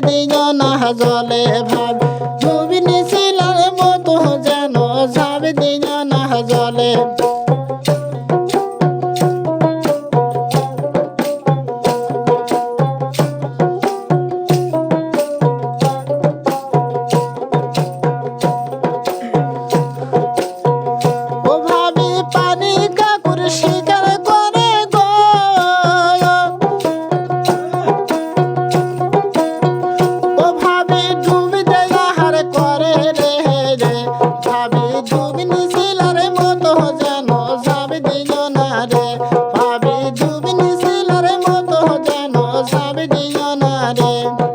দিজন জলে ভাব জুবিনি শিলার মতো যেন সাবি না জলে I again.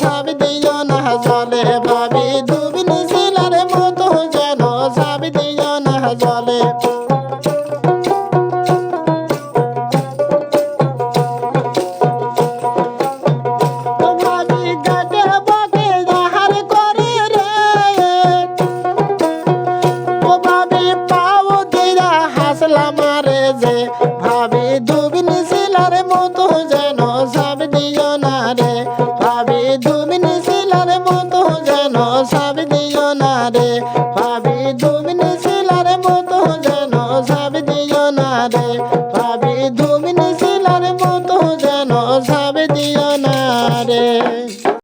যেন